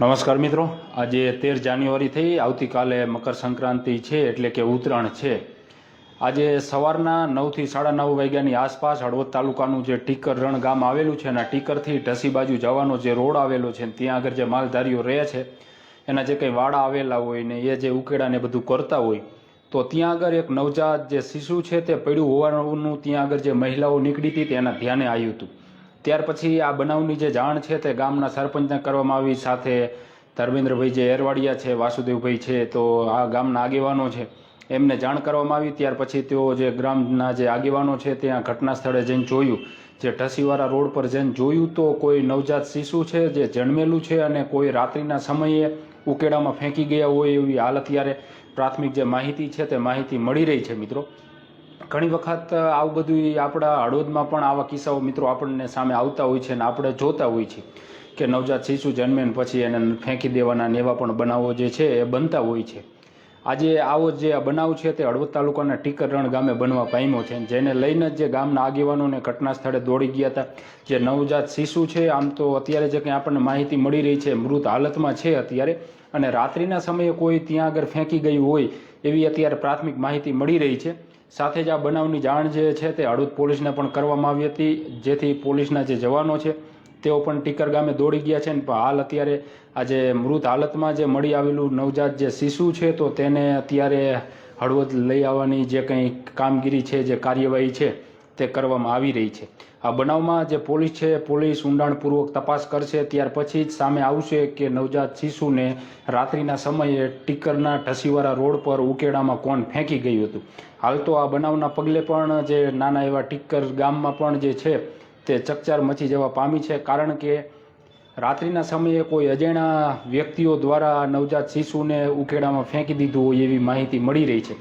નમસ્કાર મિત્રો. આજે તેર જાન્યુઆરી થઈ, આવતીકાલે મકર સંક્રાંતિ છે, એટલે કે ઉત્તરાયણ છે. આજે સવારના નવથી સાડા નવ વાગ્યાની આસપાસ હળવદ તાલુકાનું જે ટીકર રણ ગામ આવેલું છે, અને ટીકરથી ઢસી બાજુ જવાનો જે રોડ આવેલો છે ત્યાં આગળ જે માલધારીઓ રહે છે, એના જે કંઈ વાડા આવેલા હોય ને એ જે ઉકેડા ને બધું કરતા હોય, તો ત્યાં આગળ એક નવજાત જે શિશુ છે તે પડ્યું હોવાનું ત્યાં આગળ જે મહિલાઓ નીકળી હતી તેના ધ્યાને આવ્યું હતું. ત્યાર પછી આ બનાવની જે જાણ છે તે ગામના સરપંચને કરવામાં આવી. સાથે ધર્મેન્દ્રભાઈ જે એરવાડિયા છે, વાસુદેવભાઈ છે, તો આ ગામના આગેવાનો છે. એમને જાણ કરવામાં આવી. ત્યાર પછી તેઓ જે ગ્રામના જે આગેવાનો છે ત્યાં ઘટના સ્થળે જઈને જોયું. જે ઢસીવાળા રોડ પર જઈને જોયું તો કોઈ નવજાત શિશુ છે જે જન્મેલું છે અને કોઈ રાત્રિના સમયે ઉકેડામાં ફેંકી ગયા હોય એવી હાલ અત્યારે પ્રાથમિક જે માહિતી છે તે માહિતી મળી રહી છે મિત્રો. ઘણી વખત આવું બધું આપણા હળવદમાં પણ આવા કિસ્સાઓ મિત્રો આપણને સામે આવતા હોય છે અને આપણે જોતા હોય છે કે નવજાત શિશુ જન્મે પછી એને ફેંકી દેવાના એવા પણ બનાવો જે છે એ બનતા હોય છે. આજે આવો જે બનાવ છે તે હળવદ તાલુકાના ટીકરણ ગામે બનવા પામ્યો છે. જેને લઈને જે ગામના આગેવાનોને ઘટના સ્થળે દોડી ગયા હતા. જે નવજાત શિશુ છે, આમ તો અત્યારે જે કંઈ આપણને માહિતી મળી રહી છે, મૃત હાલતમાં છે અત્યારે. અને રાત્રિના સમયે કોઈ ત્યાં આગળ ફેંકી ગયું હોય એવી અત્યારે પ્રાથમિક માહિતી મળી રહી છે. સાથે જ આ બનાવની જાણ જે છે તે હળવદ પોલીસને પણ કરવામાં આવી હતી. જેથી પોલીસના જે જવાનો છે, તેઓ પણ ટીકર ગામે દોડી ગયા છે. પણ હાલ અત્યારે આજે મૃત હાલતમાં જે મળી આવેલું નવજાત જે શિશુ છે, તો તેને અત્યારે હળવદ લઈ આવવાની જે કંઈ કામગીરી છે, જે કાર્યવાહી છે તે કરવામાં આવી રહી છે. આ બનાવમાં જે પોલીસ છે, પોલીસ ઊંડાણપૂર્વક તપાસ કરશે. ત્યાર પછી જ સામે આવશે કે નવજાત શિશુને રાત્રિના સમયે ટીકરના ઢસીવાળા રોડ પર ઉકેડામાં કોણ ફેંકી ગયું હતું. હાલ તો આ બનાવના પગલે પણ જે નાના એવા ટીકર ગામમાં પણ જે છે, તે ચકચાર મચી જવા પામી છે. કારણ કે રાત્રિના સમયે કોઈ અજાણ્યા વ્યક્તિઓ દ્વારા નવજાત શિશુને ઉકેડામાં ફેંકી દીધું હોય એવી માહિતી મળી રહી છે.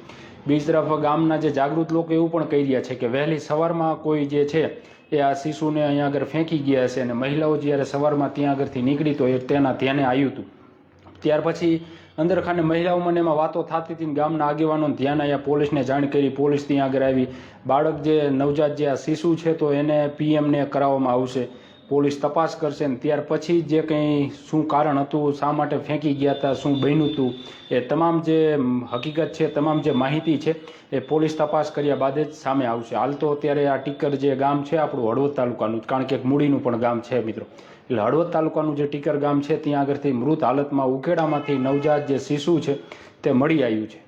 બીજી તરફ ગામના જે જાગૃત લોકો એવું પણ કહી રહ્યા છે કે વહેલી સવારમાં કોઈ જે છે એ આ શિશુને અહીંયા આગળ ફેંકી ગયા છે અને મહિલાઓ જ્યારે સવારમાં ત્યાં આગળથી નીકળી તો એ તેના ધ્યાને આવ્યું હતું. ત્યાર પછી અંદર ખાને મહિલાઓ મને એમાં વાતો થતી હતી ગામના આગેવાનો ધ્યાન આવ્યા પોલીસને જાણ કરી, પોલીસ ત્યાં આગળ આવી. બાળક જે નવજાત જે આ શિશુ છે તો એને પીએમને કરાવવામાં આવશે. પોલીસ તપાસ કરશે ને ત્યાર પછી જે કંઈ શું કારણ હતું, શા માટે ફેંકી ગયા હતા, શું બન્યું હતું, એ તમામ જે હકીકત છે, તમામ જે માહિતી છે, એ પોલીસ તપાસ કર્યા બાદ જ સામે આવશે. હાલ તો અત્યારે આ ટીકર જે ગામ છે, આપણું હળવદ તાલુકાનું, કારણ કે એક મૂડીનું પણ ગામ છે મિત્રો. એટલે હળવદ તાલુકાનું જે ટીકર ગામ છે, ત્યાં આગળથી મૃત હાલતમાં ઉકેડામાંથી નવજાત જે શિશુ છે, તે મળી આવ્યું છે.